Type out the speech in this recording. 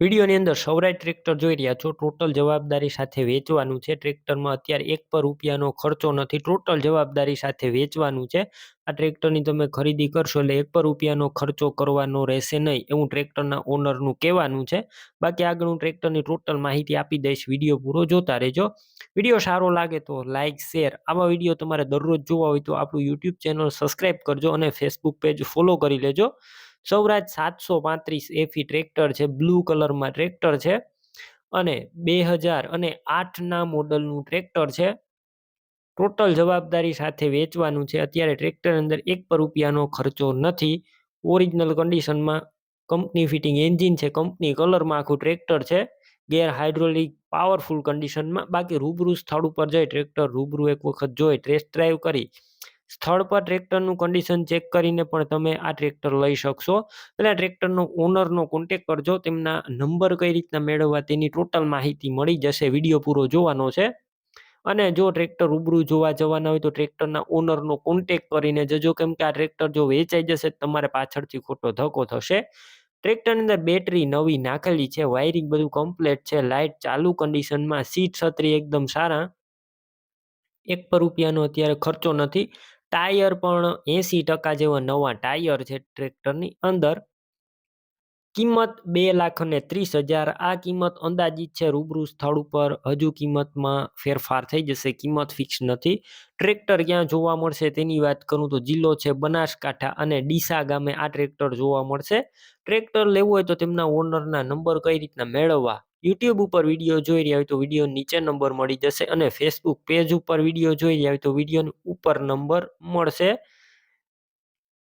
વિડીયોની અંદર સૌરાજ ટ્રેક્ટર જોઈ રહ્યા છો. ટોટલ જવાબદારી સાથે વેચવાનું છે. ટ્રેક્ટરમાં અત્યારે એક પર રૂપિયાનો ખર્ચો નથી. ટોટલ જવાબદારી સાથે વેચવાનું છે. આ ટ્રેક્ટરની તમે ખરીદી કરશો એટલે એક પર રૂપિયાનો ખર્ચો કરવાનો રહેશે નહીં. એવું ટ્રેક્ટરના ઓનરનું કહેવાનું છે. બાકી આગળ હું ટ્રેક્ટરની ટોટલ માહિતી આપી દઈશ. વીડિયો પૂરો જોતા રહેજો. વીડિયો સારો લાગે તો લાઇક શેર. આવા વીડિયો તમારે દરરોજ જોવા હોય તો આપણું યુટ્યુબ ચેનલ સબસ્ક્રાઈબ કરજો અને ફેસબુક પેજ ફોલો કરી લેજો. સૌરાજ સાતસો પાંત્રીસ એફી ટ્રેક્ટર છે, બ્લુ કલરમાં ટ્રેક્ટર છે અને બે હજાર અને આઠના મોડલનું ટ્રેક્ટર છે. ટોટલ જવાબદારી સાથે વેચવાનું છે. અત્યારે ટ્રેક્ટર અંદર એક પર રૂપિયાનો ખર્ચો નથી. ઓરિજિનલ કન્ડિશનમાં કંપની ફિટિંગ એન્જિન છે, કંપની કલરમાં આખું ટ્રેક્ટર છે. ગેર હાઇડ્રોલિક પાવરફુલ કન્ડિશનમાં બાકી રૂબરૂ સ્થળ ઉપર જઈ ટ્રેક્ટર રૂબરૂ એક વખત જોઈ, ટેસ્ટ ડ્રાઈવ કરી સ્થળ પર ટ્રેક્ટરનું કન્ડિશન ચેક કરીને પણ તમે આ ટ્રેક્ટર લઈ શકશો. એટલે ટ્રેક્ટરનો ઓનરનો કોન્ટેક કરજો. તેમના નંબર કઈ રીતના મેળવવા તેની ટોટલ માહિતી મળી જશે. વીડિયો પૂરો જોવાનો છે. અને જો ટ્રેક્ટર રૂબરૂ જોવા જવાના હોય તો ટ્રેક્ટરના ઓનરનો કોન્ટેક કરીને જજો. કેમ કે આ ટ્રેક્ટર જો વેચાઈ જશે તમારે પાછળથી ખોટો ધક્કો થશે. ટ્રેક્ટરની અંદર બેટરી નવી નાખેલી છે. વાયરિંગ બધું કમ્પ્લેટ છે. લાઇટ ચાલુ કન્ડિશનમાં સીટ છત્રી એકદમ સારા. એક પર રૂપિયાનો અત્યારે ખર્ચો નથી. ટાયર પણ એંસી ટકા જેવા નવા ટાયર છે ટ્રેક્ટરની અંદર કિંમત બે લાખ અને ત્રીસ હજાર. આ કિંમત અંદાજિત છે રૂબરૂ સ્થળ ઉપર. હજુ કિંમતમાં ફેરફાર થઈ જશે. કિંમત ફિક્સ નથી. ટ્રેક્ટર ક્યાં જોવા મળશે તેની વાત કરું તો જિલ્લો છે બનાસકાંઠા અને ડીસા ગામે આ ટ્રેક્ટર જોવા મળશે. ટ્રેક્ટર લેવું હોય તો તેમના ઓનરના નંબર કઈ રીતના મેળવવા? યુટ્યુબ ઉપર વીડિયો જોઈ રહ્યા હોય તો વીડિયો નીચે નંબર મળી જશે અને ફેસબુક પેજ ઉપર વીડિયો જોઈ રહ્યા હોય તો વિડીયોની ઉપર નંબર મળશે.